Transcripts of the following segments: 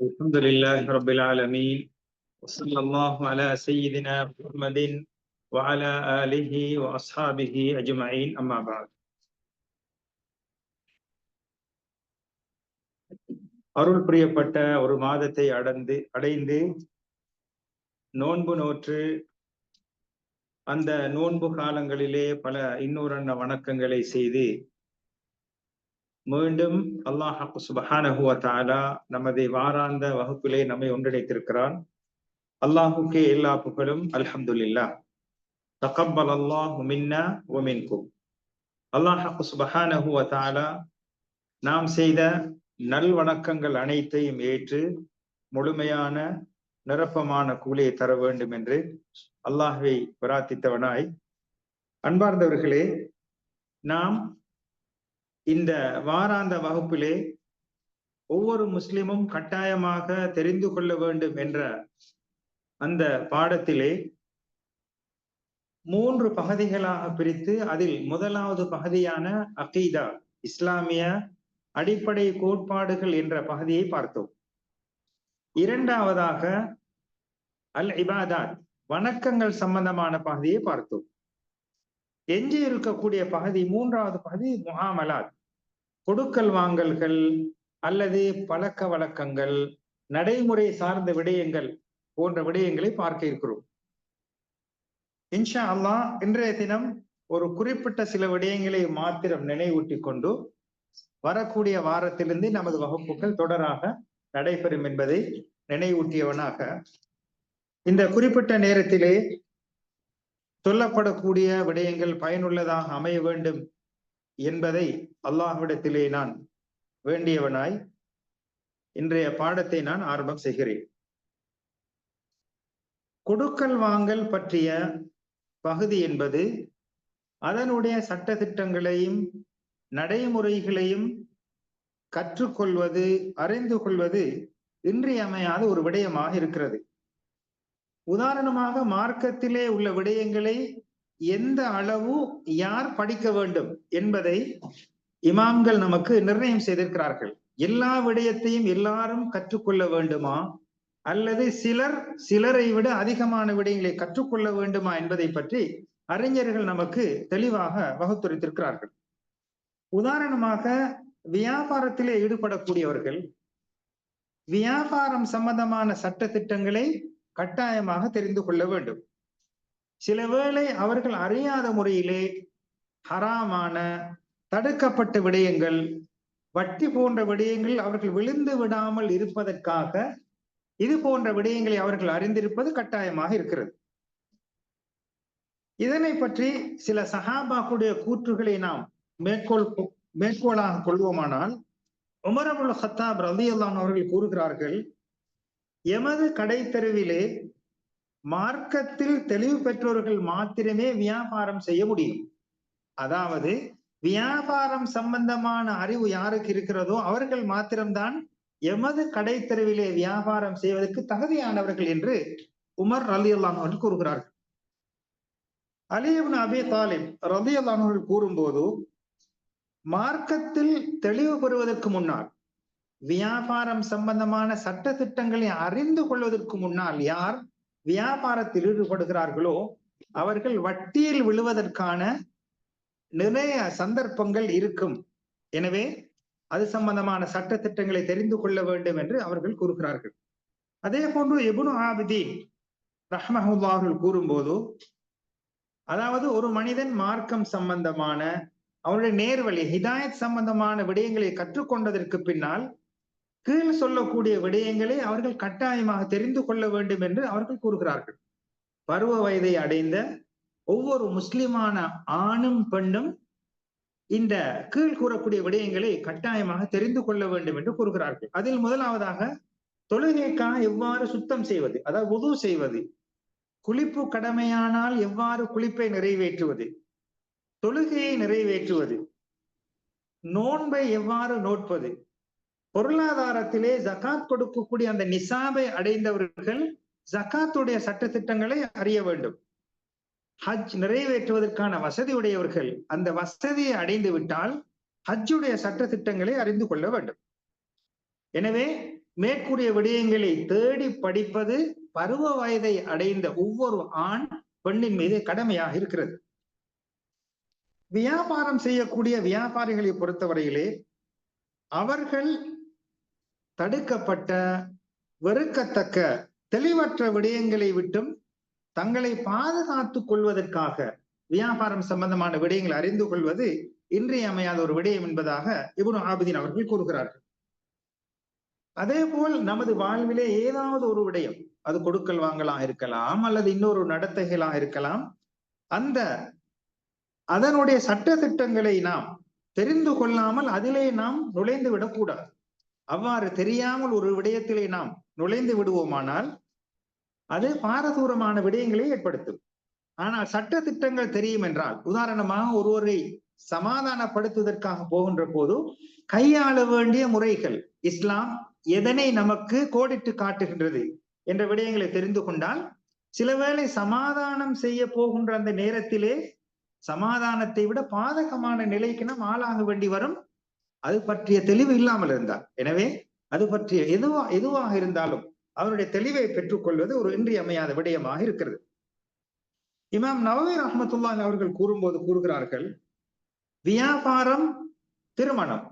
الحمد لله رب العالمين وصلى الله على سيدنا محمد وعلى آله وأصحابه أجمعين أما بعد அருள் புரியப்பட்ட ஒரு மாதத்தை அடந்து அடைந்து நோன்பு நோற்று அந்த நோன்பு காலங்களிலே பல இன்னொரன்ன வணக்கங்களை செய்து மீண்டும் அல்லாஹ் சுபஹானஹுவ தாலா நமது வாராந்த வகுப்பிலே நம்மை ஒன்றிணைத்திருக்கிறான். அல்லாஹுக்கே எல்லா புகழும் அல்ஹம்துலில்லா தகப்பல் அல்லாஹு மின்னா ஒமின்கும் அல்லாஹ் சுபஹானஹுவ தாலா நாம் செய்த நல் வணக்கங்கள் அனைத்தையும் ஏற்று முழுமையான நிரப்பமான கூலியை தர வேண்டும் என்று அல்லாஹுவை பிரார்த்தித்தவனாய். அன்பார்ந்தவர்களே நாம் இந்த வாராந்த வகுப்பிலே ஒவ்வொரு முஸ்லிமும் கட்டாயமாக தெரிந்து கொள்ள வேண்டும் என்ற அந்த பாடத்திலே மூன்று பகுதிகளாக பிரித்து அதில் முதலாவது பகுதியான அகீதா இஸ்லாமிய அடிப்படை கோட்பாடுகள் என்ற பகுதியை பார்த்தோம். இரண்டாவதாக அல் இபாதாத் வணக்கங்கள் சம்பந்தமான பகுதியை பார்த்தோம். எஞ்சி இருக்கக்கூடிய பகுதி மூன்றாவது பகுதி முகாமலாத் கொடுக்கல் வாங்கல்கள் அல்லது பழக்க வழக்கங்கள் நடைமுறை சார்ந்த விடயங்கள் போன்ற விடயங்களை பார்க்க இருக்கிறோம். இன்ஷா அல்லா இன்றைய தினம் ஒரு குறிப்பிட்ட சில விடயங்களை மாத்திரம் நினைவூட்டி கொண்டு வரக்கூடிய வாரத்திலிருந்து நமது வகுப்புகள் தொடராக நடைபெறும் என்பதை நினைவூட்டியவனாக இந்த குறிப்பிட்ட நேரத்திலே சொல்லப்படக்கூடிய விடயங்கள் பயனுள்ளதாக அமைய வேண்டும் என்பதை அல்லாஹ்விடத்திலே நான் வேண்டியவனாய் இன்றைய பாடத்தை நான் ஆரம்பம் செய்கிறேன். கொடுக்கல் வாங்கல் பற்றிய பகுதி என்பது அதனுடைய சட்ட திட்டங்களையும் நடைமுறைகளையும் கற்றுக்கொள்வது அறிந்து கொள்வது இன்றியமையாத ஒரு விடயமாக இருக்கிறது. உதாரணமாக மார்க்கத்திலே உள்ள விடயங்களை எந்த அளவு யார் படிக்க வேண்டும் என்பதை இமாம்கள் நமக்கு நிர்ணயம் செய்திருக்கிறார்கள். எல்லா விடயத்தையும் எல்லாரும் கற்றுக்கொள்ள வேண்டுமா? அல்லது சிலர் சிலரை விட அதிகமான விடயங்களை கற்றுக்கொள்ள வேண்டுமா என்பதை பற்றி அறிஞர்கள் நமக்கு தெளிவாக வகுத்துரைத்திருக்கிறார்கள் உதாரணமாக வியாபாரத்திலே ஈடுபடக்கூடியவர்கள் வியாபாரம் சம்பந்தமான சட்ட திட்டங்களை கட்டாயமாக தெரிந்து கொள்ள வேண்டும். சில வேளை அவர்கள் அறியாத முறையிலே ஹராமான தடுக்கப்பட்ட விடயங்கள் வட்டி போன்ற விடயங்கள் அவர்கள் விழுந்து விடாமல் இருப்பதற்காக இது போன்ற விடயங்களை அவர்கள் அறிந்திருப்பது கட்டாயமாக இருக்கிறது. இதனை பற்றி சில சஹாபாக்குடைய கூற்றுகளை நாம் மேற்கோள் மேற்கோளாக கொள்வோமானால் உமர் அபுல் ஹத்தாப் ரதி அல்லான் அவர்கள் கூறுகிறார்கள் எமது கடை தெருவிலே மார்க்கத்தில் தெளிவு பெற்றோர்கள் மாத்திரமே வியாபாரம் செய்ய முடியும். அதாவது வியாபாரம் சம்பந்தமான அறிவு யாருக்கு இருக்கிறதோ அவர்கள் மாத்திரம்தான் எமது கடை தெருவிலே வியாபாரம் செய்வதற்கு தகுதியானவர்கள் என்று உமர் அலி அல்லான் கூறுகிறார்கள். அலியபின் அபி தாலிப் ரலி அல்லான்கள் கூறும்போது மார்க்கத்தில் தெளிவு பெறுவதற்கு முன்னால் வியாபாரம் சம்பந்தமான சட்ட திட்டங்களை அறிந்து கொள்வதற்கு முன்னால் யார்? வியாபாரத்தில் ஈடுபடுகிறார்களோ அவர்கள் வட்டியில் விழுவதற்கான நிறைய சந்தர்ப்பங்கள் இருக்கும். எனவே அது சம்பந்தமான சட்ட திட்டங்களை தெரிந்து கொள்ள வேண்டும் என்று அவர்கள் கூறுகிறார்கள். அதே போன்று எபுனு ஆபிதி ரஹ்மஹுல்லாஹுல் கூறும்போது அதாவது ஒரு மனிதன் மார்க்கம் சம்பந்தமான அவருடைய நேர்வழி ஹிதாயத் சம்பந்தமான விடயங்களை கற்றுக்கொண்டதற்கு பின்னால் கீழ் சொல்லக்கூடிய விடயங்களை அவர்கள் கட்டாயமாக தெரிந்து கொள்ள வேண்டும் என்று அவர்கள் கூறுகிறார்கள். பருவ வயதை அடைந்த ஒவ்வொரு முஸ்லிமான ஆணும் பெண்ணும் இந்த கீழ் கூறக்கூடிய விடயங்களை கட்டாயமாக தெரிந்து கொள்ள வேண்டும் என்று கூறுகிறார்கள். அதில் முதலாவதாக தொழுகைக்காக எவ்வாறு சுத்தம் செய்வது? அதாவது உது செய்வது. குளிப்பு கடமையானால் எவ்வாறு குளிப்பை நிறைவேற்றுவது? தொழுகையை நிறைவேற்றுவது. நோன்பை எவ்வாறு நோட்பது? பொருளாதாரத்திலே ஜகாத் கொடுக்கக்கூடிய அந்த நிசாபை அடைந்தவர்கள் ஜகாத்துடைய சட்ட திட்டங்களை அறிய வேண்டும். ஹஜ் நிறைவேற்றுவதற்கான வசதி உடையவர்கள் அந்த வசதியை அடைந்து விட்டால் ஹஜ்ஜுடைய சட்ட திட்டங்களை அறிந்து கொள்ள வேண்டும். எனவே மேற்கூறிய விடயங்களை தேடி படிப்பது பருவ வயதை அடைந்த ஒவ்வொரு ஆண் பெண்ணின் மீது கடமையாக இருக்கிறது. வியாபாரம் செய்யக்கூடிய வியாபாரிகளை பொறுத்தவரையிலே அவர்கள் தடுக்கப்பட்ட வெறுக்கத்தக்க தெளிவற்ற விடயங்களை விட்டும் தங்களை பாதுகாத்துக் கொள்வதற்காக வியாபாரம் சம்பந்தமான விடயங்களை அறிந்து கொள்வது இன்றியமையாத ஒரு விடயம் என்பதாக இப்னு ஆபிதீன் அவர்கள் கூறுகிறார்கள். அதே போல் நமது வாழ்விலே ஏதாவது ஒரு விடயம் அது கொடுக்கல் வாங்கலாம் இருக்கலாம் அல்லது இன்னொரு நடத்தைகளாக இருக்கலாம் அந்த அதனுடைய சட்ட திட்டங்களை நாம் தெரிந்து கொள்ளாமல் அதிலே நாம் நுழைந்து விடக்கூடாது. அவ்வாறு தெரியாமல் ஒரு விடயத்திலே நாம் நுழைந்து விடுவோமானால் அது பாரதூரமான விடயங்களை ஏற்படுத்தும். ஆனால் சட்ட திட்டங்கள் தெரியும் என்றால் உதாரணமாக ஒருவரை சமாதானப்படுத்துவதற்காக போகின்ற போது கையாள வேண்டிய முறைகள் இஸ்லாம் எதனை நமக்கு கோடிட்டு காட்டுகின்றது என்ற விடயங்களை தெரிந்து கொண்டால் சிலவேளை சமாதானம் செய்ய போகின்ற அந்த நேரத்திலே சமாதானத்தை விட பாதகமான நிலைக்கு நாம் ஆளாக வேண்டி வரும். அது பற்றிய தெளிவு இல்லாமல் இருந்தார். எனவே அது பற்றிய எதுவா எதுவாக இருந்தாலும் அவருடைய தெளிவை பெற்றுக்கொள்வது ஒரு இன்றியமையாத விடயமாக இருக்கிறது. இமாம் நவவி ரஹமத்துல்லாஹ் அவர்கள் கூறும்போது கூறுகிறார்கள் வியாபாரம் திருமணம்.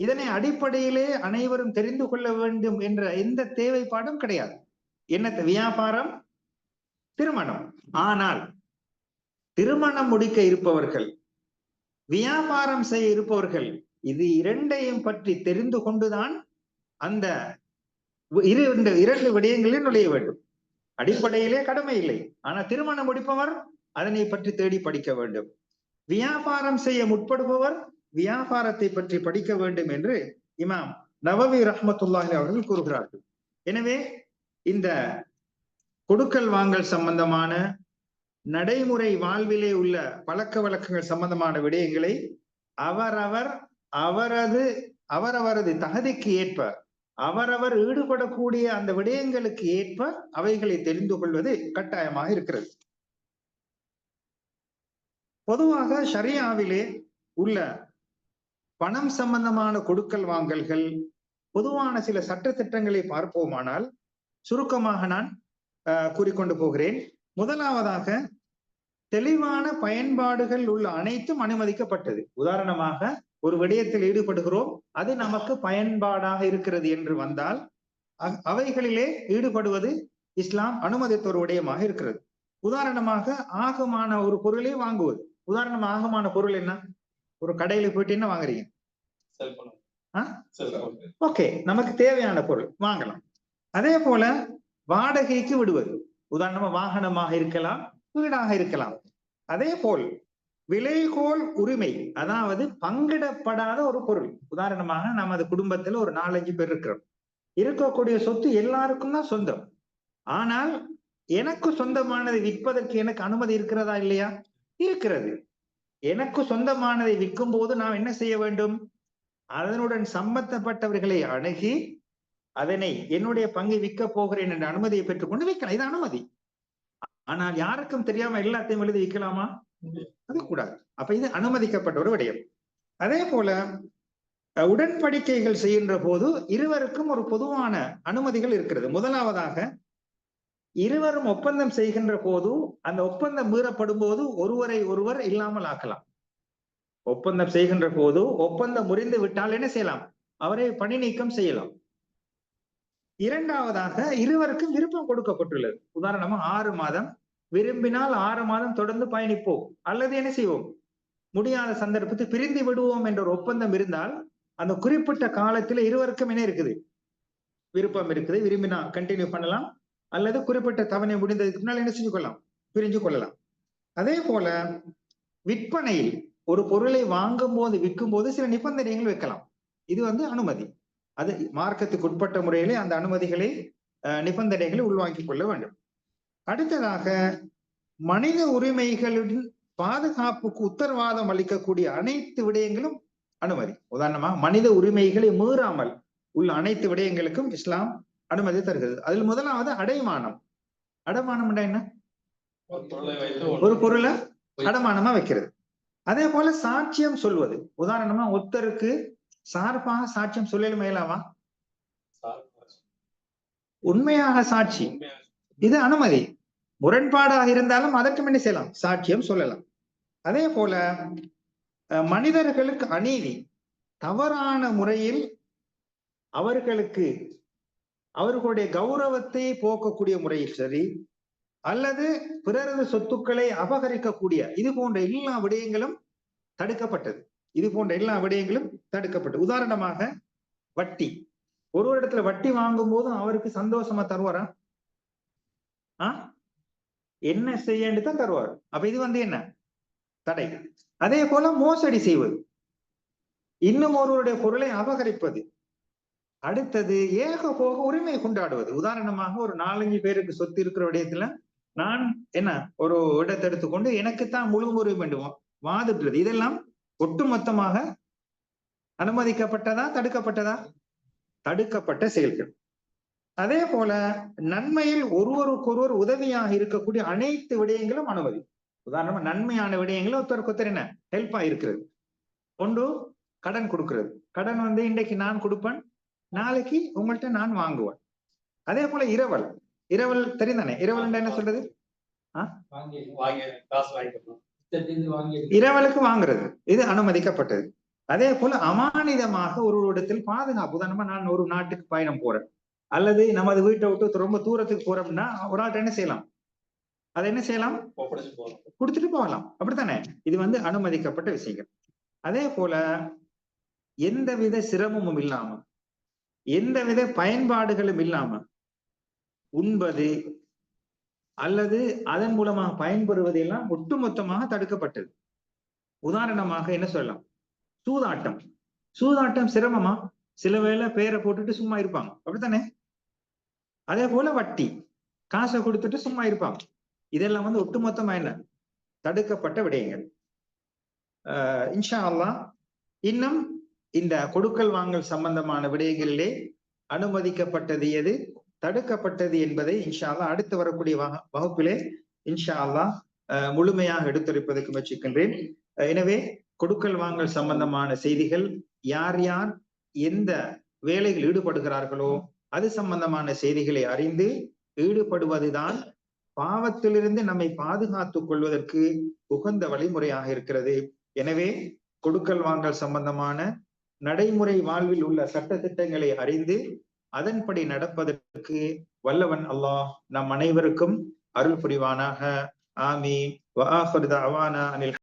இதனை அடிப்படையிலே அனைவரும் தெரிந்து கொள்ள வேண்டும் என்ற எந்த தேவைப்பாடும் கிடையாது. என்னத்த வியாபாரம் திருமணம். ஆனால் திருமணம் முடிக்க இருப்பவர்கள் வியாபாரம் செய்ய இருப்பவர்கள் இது இரண்டையும் பற்றி தெரிந்து கொண்டுதான் அந்த இரு இந்த இரண்டு விடயங்களில் நுழைய வேண்டும். அடிப்படையிலே கடமை இல்லை. ஆனா திருமணம் முடிப்பவர் அதனை பற்றி தேடி படிக்க வேண்டும். வியாபாரம் செய்ய முற்படுபவர் வியாபாரத்தை பற்றி படிக்க வேண்டும் என்று இமாம் நவவி ரஹமத்துல்லாஹி அவர்கள் கூறுகிறார்கள். எனவே இந்த கொடுக்கல் வாங்கல் சம்பந்தமான நடைமுறை வாழ்விலே உள்ள பழக்க வழக்கங்கள் சம்பந்தமான விடயங்களை அவரவர் அவரது அவரவரது தகுதிக்கு ஏற்ப அவரவர் ஈடுபடக்கூடிய அந்த விடயங்களுக்கு ஏற்ப அவைகளை தெரிந்து கொள்வது கட்டாயமாக இருக்கிறது. பொதுவாக ஷரியாவிலே உள்ள பணம் சம்பந்தமான கொடுக்கல் வாங்கல்கள் பொதுவான சில சட்ட திட்டங்களை பார்ப்போமானால் சுருக்கமாக நான் கூறிக்கொண்டு போகிறேன். முதலாவதாக தெளிவான பயன்பாடுகள் உள்ள அனைத்தும் அனுமதிக்கப்பட்டது. உதாரணமாக ஒரு விடயத்தில் ஈடுபடுகிறோம் அது நமக்கு பயன்பாடாக இருக்கிறது என்று வந்தால் அவைகளிலே ஈடுபடுவது இஸ்லாம் அனுமதித்த ஒரு விடயமாக இருக்கிறது. உதாரணமாக ஆகமான ஒரு பொருளை வாங்குவது. உதாரணம் ஆகமான பொருள் என்ன? ஒரு கடையில போயிட்டு என்ன வாங்குறீங்க? ஓகே நமக்கு தேவையான பொருள் வாங்கலாம். அதே போல வாடகைக்கு விடுவது. உதாரணமா வாகனமாக இருக்கலாம் வீடாக இருக்கலாம். அதே போல் விலைகோல் உரிமை அதாவது பங்கிடப்படாத ஒரு பொருள். உதாரணமாக நமது குடும்பத்துல ஒரு நாலஞ்சு பேர் இருக்கிறோம். இருக்கக்கூடிய சொத்து எல்லாருக்கும் தான் சொந்தம். ஆனால் எனக்கு சொந்தமானதை விற்பதற்கு எனக்கு அனுமதி இருக்கிறதா இல்லையா? இருக்கிறது. எனக்கு சொந்தமானதை விற்கும் போது நாம் என்ன செய்ய வேண்டும்? அதனுடன் சம்பந்தப்பட்டவர்களை அணுகி அதனை என்னுடைய பங்கை விற்க போகிறேன் என்ற அனுமதியை பெற்றுக்கொண்டு விற்கலாம். இது அனுமதி. ஆனால் யாருக்கும் தெரியாம எல்லாத்தையும் எழுதி விற்கலாமா அது கூடாது. அப்ப இது அனுமதிக்கப்பட்ட ஒரு விடயம். அதே போல உடன்படிக்கைகள் செய்கின்ற போது இருவருக்கும் ஒரு பொதுவான அனுமதிகள் இருக்கிறது. முதலாவதாக இருவரும் ஒப்பந்தம் செய்கின்ற போது அந்த ஒப்பந்தம் மீறப்படும் போது ஒருவரை ஒருவர் இல்லாமல் ஆக்கலாம். ஒப்பந்தம் செய்கின்ற போது ஒப்பந்தம் முறிந்து விட்டால் என்ன செய்யலாம்? அவரை பணி நீக்கம் செய்யலாம். இரண்டாவதாக இருவருக்கும் விருப்பம் கொடுக்கப்பட்டுள்ளது. உதாரணமா ஆறு மாதம் விரும்பினால் ஆறு மாதம் தொடர்ந்து பயணிப்போம். அல்லது என்ன செய்வோம்? முடியாத சந்தர்ப்பத்தை பிரிந்து விடுவோம் என்ற ஒரு ஒப்பந்தம் இருந்தால் அந்த குறிப்பிட்ட காலத்துல இருவருக்கும் என்ன இருக்குது. விருப்பம் இருக்குது விரும்பினா கண்டினியூ பண்ணலாம். அல்லது குறிப்பிட்ட தவணை முடிந்ததுக்கு முன்னால் என்ன செஞ்சு கொள்ளலாம் பிரிஞ்சு கொள்ளலாம். அதே போல விற்பனையில் ஒரு பொருளை வாங்கும் போது விற்கும் போது சில நிபந்தனைகள் வைக்கலாம். இது வந்து அனுமதி. அது மார்க்கத்துக்கு உட்பட்ட முறையிலே அந்த அனுமதிகளை நிபந்தனைகளை உள்வாங்கிக் கொள்ள வேண்டும். அடுத்ததாக மனித உரிமைகளின் பாதுகாப்புக்கு உத்தரவாதம் அளிக்கக்கூடிய அனைத்து விடயங்களும் அனுமதி. உதாரணமாக மனித உரிமைகளை மீறாமல் உள்ள அனைத்து விடயங்களுக்கும் இஸ்லாம் அனுமதி தருகிறது. அதில் முதலாவது அடைமானம். அடமானம் என்ன? ஒரு பொருளை அடமானமா வைக்கிறது. அதே போல சாட்சியம் சொல்வது. உதாரணமா ஒருத்தருக்கு சார்பாக சாட்சியம் சொல்லல மேலாவா? உண்மையாக சாட்சி. இது அனுமதி. முரண்பாடாக இருந்தாலும் அதற்கு என்ன செய்யலாம். சாட்சியம் சொல்லலாம். அதே போல அஹ், மனிதர்களுக்கு அநீதி தவறான முறையில் அவர்களுக்கு அவர்களுடைய கௌரவத்தை போக்கக்கூடிய முறையில் சரி அல்லது பிறரது சொத்துக்களை அபகரிக்கக்கூடிய இது போன்ற எல்லா விடயங்களும் தடுக்கப்பட்டது. இது போன்ற எல்லா விடயங்களும் தடுக்கப்பட்டது. உதாரணமாக வட்டி. ஒரு ஒரு இடத்துல வட்டி வாங்கும் போதும் அவருக்கு சந்தோஷமா தருவாரா? ஆஹ் என்ன செய்யன்னு தான் தருவார். அப்ப இது வந்து என்ன? தடை. அதே போல மோசடி செய்வது. இன்னும் ஒருவருடைய பொருளை அபகரிப்பது. அடுத்தது ஏக போக உரிமை கொண்டாடுவது. உதாரணமாக ஒரு நாலஞ்சு பேருக்கு சொத்து இருக்கிற விடயத்துல நான் என்ன? ஒரு இடத்தை எடுத்துக்கொண்டு எனக்குத்தான் முழு உரிமை வேண்டும். வாதிட்டுறது. இதெல்லாம் ஒட்டுமொத்தமாக அனுமதிக்கப்பட்டதா தடுக்கப்பட்டதா? தடுக்கப்பட்ட செயல்கள். அதே போல நன்மையில் ஒருவருக்கொருவர் உதவியாக இருக்கக்கூடிய அனைத்து விடயங்களும் அனுமதி. உதாரணமா நன்மையான விடயங்களும் ஒருத்தருக்கு ஒருத்தர் என்ன? ஹெல்ப்பா இருக்கிறது ஒன்று கடன் கொடுக்கிறது. கடன் வந்து இன்றைக்கு நான் கொடுப்பேன் நாளைக்கு உங்கள்கிட்ட நான் வாங்குவேன். அதே போல இரவல். இரவல் தெரிந்தானே? இரவல் என்ன சொல்றது? இரவலுக்கு வாங்குறது. இது அனுமதிக்கப்பட்டது. அதே போல அமானிதமாக ஒரு இடத்தில் பாதுகாப்பு. உதாரணமா நான் ஒரு நாட்டுக்கு பயணம் போறேன். அல்லது நமது வீட்டை விட்டு ரொம்ப தூரத்துக்கு போறோம்னா ஒரு ஆள்கிட்ட என்ன செய்யலாம்? அதை என்ன செய்யலாம்? கொடுத்துட்டு போகலாம். அப்படித்தானே? இது வந்து அனுமதிக்கப்பட்ட விஷயங்கள். அதே போல எந்தவித சிரமமும் இல்லாம எந்தவித பயன்பாடுகளும் இல்லாம உண்பது அல்லது அதன் மூலமாக பயன்பெறுவது எல்லாம் ஒட்டுமொத்தமாக தடுக்கப்பட்டது. உதாரணமாக என்ன சொல்லலாம்? சூதாட்டம். சூதாட்டம் சிரமமா? சில வேளை பேரை போட்டுட்டு சும்மா இருப்பாங்க. அப்படித்தானே? அதே போல வட்டி. காசை கொடுத்துட்டு சும்மா இருப்பாங்க. இதெல்லாம் வந்து ஒட்டுமொத்தமா என்ன தடுக்கப்பட்ட விடயங்கள். ஆஹ் இன்ஷா அல்லா இன்னும் இந்த கொடுக்கல் வாங்கல் சம்பந்தமான விடயங்களிலே அனுமதிக்கப்பட்டது எது? தடுக்கப்பட்டது என்பதை இன்ஷா அல்லாஹ் அடுத்து வரக்கூடிய வகுப்பிலே இன்ஷா அல்லாஹ் முழுமையாக எடுத்துரைப்பதற்கு முயற்சிக்கின்றேன். எனவே கொடுக்கல் வாங்கல் சம்பந்தமான செய்திகள் யார் யார் எந்த வேலையில் ஈடுபடுகிறார்களோ அது சம்பந்தமான செய்திகளை அறிந்து ஈடுபடுவதுதான் பாவத்திலிருந்து நம்மை பாதுகாத்துக் கொள்வதற்கு உகந்த வழிமுறையாக இருக்கிறது. எனவே கொடுக்கல் வாங்கல் சம்பந்தமான நடைமுறை வாழ்வில் உள்ள சட்ட திட்டங்களை அறிந்து அதன்படி நடப்பதற்கு வல்லவன் அல்லாஹ் நம் அனைவருக்கும் அருள் புரிவானாக. ஆமீன். அனில்